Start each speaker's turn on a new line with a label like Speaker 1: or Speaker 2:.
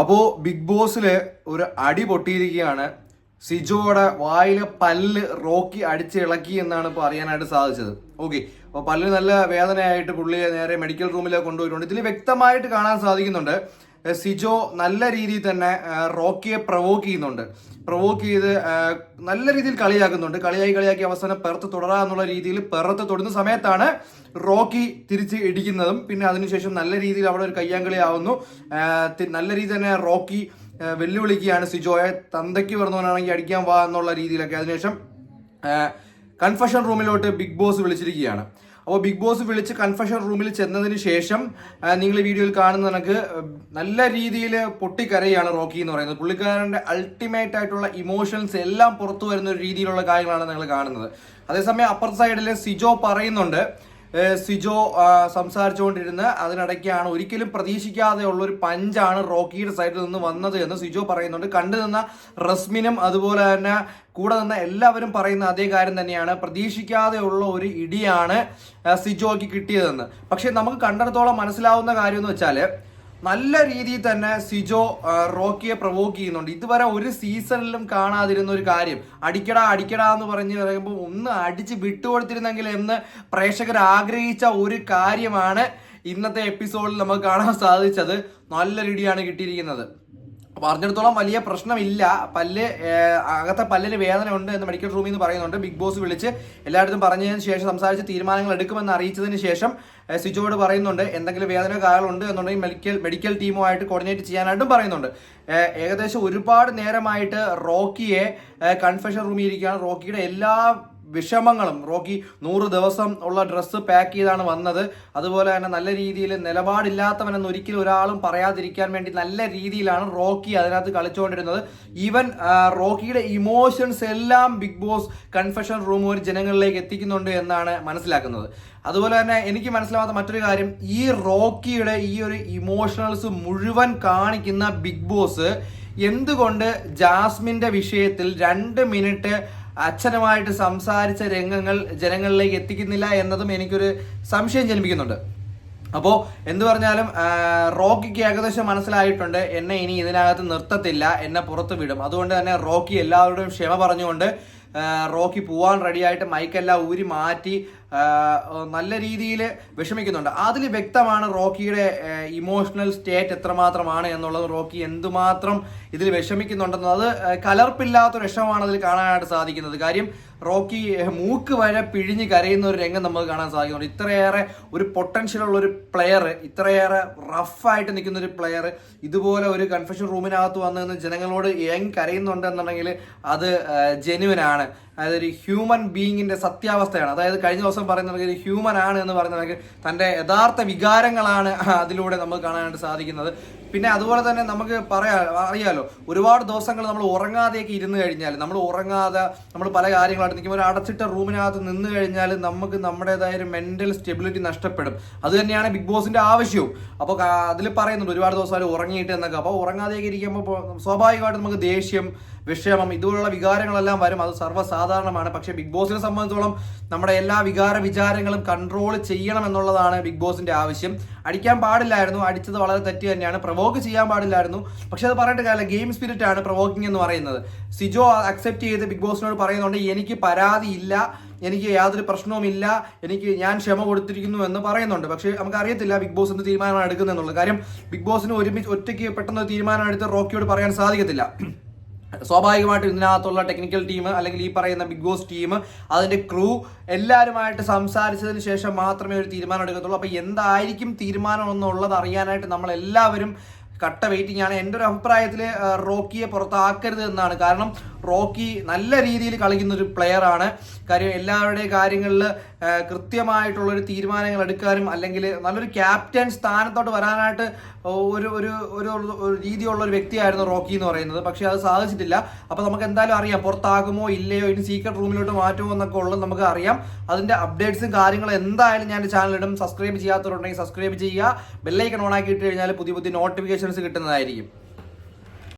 Speaker 1: അപ്പോ ബിഗ് ബോസിൽ ഒരു അടി പൊട്ടിയിരിക്കുകയാണ്. സിജോയുടെ വായിലെ പല്ല് റോക്കി അടിച്ചിളക്കി എന്നാണ് ഇപ്പോൾ അറിയാനായിട്ട് സാധിച്ചത്. ഓക്കെ അപ്പോൾ പല്ല് നല്ല വേദനയായിട്ട് പുള്ളിയെ നേരെ മെഡിക്കൽ റൂമിലേക്ക് കൊണ്ടുപോയിട്ടുണ്ട്. ഇതിൽ വ്യക്തമായിട്ട് കാണാൻ സാധിക്കുന്നുണ്ട്. സിജോ നല്ല രീതിയിൽ തന്നെ റോക്കിയെ പ്രവോക്ക് ചെയ്യുന്നുണ്ട്. പ്രവോക്ക് ചെയ്ത് നല്ല രീതിയിൽ കളിയാക്കുന്നുണ്ട്. കളിയായി കളിയാക്കി അവസാനം പെർത്ത് തുടരാ എന്നുള്ള രീതിയിൽ പെർത്ത് തൊടുന്ന സമയത്താണ് റോക്കി തിരിച്ച് ഇടിക്കുന്നതും. പിന്നെ അതിനുശേഷം നല്ല രീതിയിൽ അവിടെ ഒരു കയ്യാങ്കളി ആവുന്നു. നല്ല രീതിയിൽ തന്നെ റോക്കി വെല്ലുവിളിക്കുകയാണ് സിജോയെ. തന്തയ്ക്ക് പറഞ്ഞവനാണെങ്കിൽ അടിക്കാൻ വാ എന്നുള്ള രീതിയിലൊക്കെ അതിനുശേഷം കൺഫഷൻ റൂമിലോട്ട് ബിഗ് ബോസ് വിളിച്ചിരിക്കുകയാണ്. അപ്പോൾ ബിഗ് ബോസ് വിളിച്ച് കൺഫഷൻ റൂമിൽ ചെന്നതിന് ശേഷം നിങ്ങൾ ഈ വീഡിയോയിൽ കാണുന്ന കണക്ക് നല്ല രീതിയിൽ പൊട്ടിക്കരയാണ് റോക്കി എന്ന് പറയുന്നത്. പുള്ളിക്കാരന്റെ അൾട്ടിമേറ്റ് ആയിട്ടുള്ള ഇമോഷൻസ് എല്ലാം പുറത്തു വരുന്ന ഒരു രീതിയിലുള്ള കാര്യങ്ങളാണ് നിങ്ങൾ കാണുന്നത്. അതേസമയം അപ്പർ സൈഡിൽ സിജോ പറയുന്നുണ്ട് സിജോ സംസാരിച്ചുകൊണ്ടിരുന്ന അതിനിടയ്ക്കാണ് ഒരിക്കലും പ്രതീക്ഷിക്കാതെ ഉള്ള ഒരു പഞ്ചാണ് റോക്കിയുടെ സൈഡിൽ നിന്ന് വന്നത് എന്ന് സിജോ പറയുന്നുണ്ട്. കണ്ടു നിന്ന റസ്മിനും അതുപോലെ തന്നെ കൂടെ നിന്ന എല്ലാവരും പറയുന്ന അതേ കാര്യം തന്നെയാണ്. പ്രതീക്ഷിക്കാതെ ഉള്ള ഒരു ഇടിയാണ് സിജോയ്ക്ക് കിട്ടിയതെന്ന്. പക്ഷെ നമുക്ക് കണ്ടിടത്തോളം മനസ്സിലാവുന്ന കാര്യം എന്ന് വെച്ചാൽ നല്ല രീതിയിൽ തന്നെ സിജോ റോക്കിയെ പ്രവോക്ക് ചെയ്യുന്നുണ്ട്. ഇതുവരെ ഒരു സീസണിലും കാണാതിരുന്ന ഒരു കാര്യം. അടിക്കടാ അടിക്കടാ എന്ന് പറഞ്ഞ് പറയുമ്പോൾ ഒന്ന് അടിച്ച് വിട്ടുകൊടുത്തിരുന്നെങ്കിൽ എന്ന് പ്രേക്ഷകർ ആഗ്രഹിച്ച ഒരു കാര്യമാണ് ഇന്നത്തെ എപ്പിസോഡിൽ നമുക്ക് കാണാൻ സാധിച്ചത്. നല്ല രീതിയാണ് കിട്ടിയിരിക്കുന്നത്. പറഞ്ഞിടത്തോളം വലിയ പ്രശ്നമില്ല. പല്ല് അകത്തെ പല്ലിന് വേദന ഉണ്ട് എന്ന് മെഡിക്കൽ റൂമിൽ നിന്ന് പറയുന്നുണ്ട്. ബിഗ് ബോസ് വിളിച്ച് എല്ലായിടത്തും പറഞ്ഞതിന് ശേഷം സംസാരിച്ച് തീരുമാനങ്ങൾ എടുക്കുമെന്ന് അറിയിച്ചതിന് ശേഷം സിജോയോട് പറയുന്നുണ്ട് എന്തെങ്കിലും വേദന കാര്യങ്ങളുണ്ട് എന്നുണ്ടെങ്കിൽ മെഡിക്കൽ മെഡിക്കൽ ടീമുമായിട്ട് കോർഡിനേറ്റ് ചെയ്യാനായിട്ടും പറയുന്നുണ്ട്. ഏകദേശം ഒരുപാട് നേരമായിട്ട് റോക്കിയെ കൺഫെഷൻ റൂമിൽ ഇരിക്കുകയാണ്. റോക്കിയുടെ എല്ലാ വിഷമങ്ങളും. റോക്കി നൂറ് ദിവസം ഉള്ള ഡ്രസ്സ് പാക്ക് ചെയ്താണ് വന്നത്. അതുപോലെ തന്നെ നല്ല രീതിയിൽ നിലപാടില്ലാത്തവനെന്ന് ഒരിക്കലും ഒരാളും പറയാതിരിക്കാൻ വേണ്ടി നല്ല രീതിയിലാണ് റോക്കി അതിനകത്ത് കളിച്ചുകൊണ്ടിരുന്നത്. ഈവൻ റോക്കിയുടെ ഇമോഷൻസ് എല്ലാം ബിഗ് ബോസ് കൺഫെഷൻ റൂം ഒരു ജനങ്ങളിലേക്ക് എത്തിക്കുന്നുണ്ട് എന്നാണ് മനസ്സിലാക്കുന്നത്. അതുപോലെ തന്നെ എനിക്ക് മനസ്സിലാവാത്ത മറ്റൊരു കാര്യം ഈ റോക്കിയുടെ ഈ ഒരു ഇമോഷണൽസ് മുഴുവൻ കാണിക്കുന്ന ബിഗ് ബോസ് എന്തുകൊണ്ട് ജാസ്മിന്റെ വിഷയത്തിൽ രണ്ട് മിനിറ്റ് അച്ഛനുമായിട്ട് സംസാരിച്ച രംഗങ്ങൾ ജനങ്ങളിലേക്ക് എത്തിക്കുന്നില്ല എന്നതും എനിക്കൊരു സംശയം ജനിപ്പിക്കുന്നുണ്ട്. അപ്പോൾ എന്ത് പറഞ്ഞാലും റോക്കിക്ക് ഏകദേശം മനസ്സിലായിട്ടുണ്ട് എന്നെ ഇനി ഇതിനകത്ത് നിർത്തത്തില്ല എന്നെ പുറത്ത് വിടും. അതുകൊണ്ട് തന്നെ റോക്കി എല്ലാവരുടെയും ക്ഷമ പറഞ്ഞുകൊണ്ട് റോക്കി പോവാൻ റെഡിയായിട്ട് മൈക്കെല്ലാം ഊരി മാറ്റി നല്ല രീതിയിൽ വിഷമിക്കുന്നുണ്ട്. അതിൽ വ്യക്തമാണ് റോക്കിയുടെ ഇമോഷണൽ സ്റ്റേറ്റ് എത്രമാത്രമാണ് എന്നുള്ളത്. റോക്കി എന്തുമാത്രം ഇതിൽ വിഷമിക്കുന്നുണ്ടെന്ന്. അത് കലർപ്പില്ലാത്ത വിഷമമാണ് അതിൽ കാണാനായിട്ട് സാധിക്കുന്നത്. കാര്യം റോക്കി മൂക്ക് വരെ പിഴിഞ്ഞ് കരയുന്ന ഒരു രംഗം നമുക്ക് കാണാൻ സാധിക്കുന്നുണ്ട്. ഇത്രയേറെ ഒരു പൊട്ടൻഷ്യൽ ഉള്ള ഒരു പ്ലെയർ ഇത്രയേറെ റഫായിട്ട് നിൽക്കുന്ന ഒരു പ്ലെയർ ഇതുപോലെ ഒരു കൺഫെഷൻ റൂമിനകത്ത് വന്ന് നിന്ന് ജനങ്ങളോട് ഏങ് കരയുന്നുണ്ട് എന്നുണ്ടെങ്കിൽ അത് ജെനുവൻ ആണ്. അതായത് ഒരു ഹ്യൂമൻ ബീയിങ്ങിന്റെ സത്യാവസ്ഥയാണ്. അതായത് കഴിഞ്ഞ ദിവസം പറയുന്നത് ഒരു ഹ്യൂമൻ ആണ് എന്ന് പറയുന്നത് തന്റെ യഥാർത്ഥ വികാരങ്ങളാണ് അതിലൂടെ നമുക്ക് കാണാനായിട്ട് സാധിക്കുന്നത്. പിന്നെ അതുപോലെ തന്നെ നമുക്ക് പറയാ അറിയാലോ ഒരുപാട് ദിവസങ്ങൾ നമ്മൾ ഉറങ്ങാതെയൊക്കെ ഇരുന്ന് കഴിഞ്ഞാൽ നമ്മൾ ഉറങ്ങാതെ നമ്മൾ പല കാര്യങ്ങളായിട്ട് നിൽക്കുമ്പോൾ ഒരു അടച്ചിട്ട റൂമിനകത്ത് നിന്ന് കഴിഞ്ഞാൽ നമുക്ക് നമ്മുടേതായ ഒരു മെന്റൽ സ്റ്റെബിലിറ്റി നഷ്ടപ്പെടും. അത് തന്നെയാണ് ബിഗ് ബോസിന്റെ ആവശ്യവും. അപ്പോൾ അതിൽ പറയുന്നുണ്ട് ഒരുപാട് ദിവസം ഉറങ്ങിയിട്ട് എന്നൊക്കെ. അപ്പോൾ ഉറങ്ങാതെയൊക്കെ ഇരിക്കുമ്പോൾ സ്വാഭാവികമായിട്ട് നമുക്ക് ദേഷ്യം വിഷമം ഇതുപോലുള്ള വികാരങ്ങളെല്ലാം വരും. അത് സർവസാധാരണമാണ്. പക്ഷേ ബിഗ് ബോസിനെ സംബന്ധിച്ചോളം നമ്മുടെ എല്ലാ വികാര വിചാരങ്ങളും കൺട്രോൾ ചെയ്യണം എന്നുള്ളതാണ് ബിഗ് ബോസിന്റെ ആവശ്യം. അടിക്കാൻ പാടില്ലായിരുന്നു. അടിച്ചത് വളരെ തെറ്റ് തന്നെയാണ്. പ്രവോക്ക് ചെയ്യാൻ പാടില്ലായിരുന്നു. പക്ഷെ അത് പറഞ്ഞിട്ട് കാര്യമില്ല. ഗെയിം സ്പിരിറ്റ് ആണ് പ്രവോക്കിംഗ് എന്ന് പറയുന്നത്. സിജോ അക്സെപ്റ്റ് ചെയ്ത് ബിഗ് ബോസിനോട് പറയുന്നുണ്ട് എനിക്ക് പരാതിയില്ല എനിക്ക് യാതൊരു പ്രശ്നവുമില്ല എനിക്ക് ഞാൻ ക്ഷമ കൊടുത്തിരിക്കുന്നു എന്ന് പറയുന്നുണ്ട്. പക്ഷെ നമുക്ക് അറിയത്തില്ല ബിഗ് ബോസ് എന്ത് തീരുമാനമാണ് എടുക്കുന്നത് എന്നുള്ളത് കാര്യം ബിഗ് ബോസിന് ഒരുമിച്ച് ഒറ്റയ്ക്ക് പെട്ടെന്ന് തീരുമാനം എടുത്ത് റോക്കിയോട് പറയാൻ സാധിക്കത്തില്ല. സ്വാഭാവികമായിട്ടും ഇതിനകത്തുള്ള ടെക്നിക്കൽ ടീം അല്ലെങ്കിൽ ഈ പറയുന്ന ബിഗ് ബോസ് ടീം അതിന്റെ ക്രൂ എല്ലാവരുമായിട്ട് സംസാരിച്ചതിന് ശേഷം മാത്രമേ ഒരു തീരുമാനം എടുക്കത്തുള്ളൂ. അപ്പൊ എന്തായിരിക്കും തീരുമാനം എന്നുള്ളത് അറിയാനായിട്ട് നമ്മൾ എല്ലാവരും കട്ട വെയിറ്റിംഗ് ആണ്. എന്റെ ഒരു അഭിപ്രായത്തിൽ റോക്കിയെ പുറത്താക്കരുത് എന്നാണ്. കാരണം റോക്കി നല്ല രീതിയിൽ കളിക്കുന്ന ഒരു പ്ലെയർ ആണ്. കാര്യം എല്ലാവരുടെയും കാര്യങ്ങളിൽ കൃത്യമായിട്ടുള്ളൊരു തീരുമാനങ്ങൾ എടുക്കാനും അല്ലെങ്കിൽ നല്ലൊരു ക്യാപ്റ്റൻ സ്ഥാനത്തോട്ട് വരാനായിട്ട് ഒരു ഒരു ഒരു രീതിയുള്ള ഒരു വ്യക്തിയായിരുന്നു റോക്കി എന്ന് പറയുന്നത്. പക്ഷേ അത് സാധിച്ചിട്ടില്ല. അപ്പോൾ നമുക്ക് എന്തായാലും അറിയാം പുറത്താകുമോ ഇല്ലയോ ഇനി സീക്രട്ട് റൂമിലോട്ട് മാറ്റുമോ എന്നൊക്കെ ഉള്ളത് നമുക്ക് അറിയാം. അതിന്റെ അപ്ഡേറ്റ്സും കാര്യങ്ങളും എന്തായാലും ഞാൻ ചാനലിടും സബ്സ്ക്രൈബ് ചെയ്യാത്തവരുണ്ടെങ്കിൽ സബ്സ്ക്രൈബ് ചെയ്യുക. ബെല്ലൈക്കൺ ഓൺ ആക്കി ഇട്ട് കഴിഞ്ഞാൽ പുതിയ പുതിയ നോട്ടിഫിക്കേഷൻസ് കിട്ടുന്നതായിരിക്കും.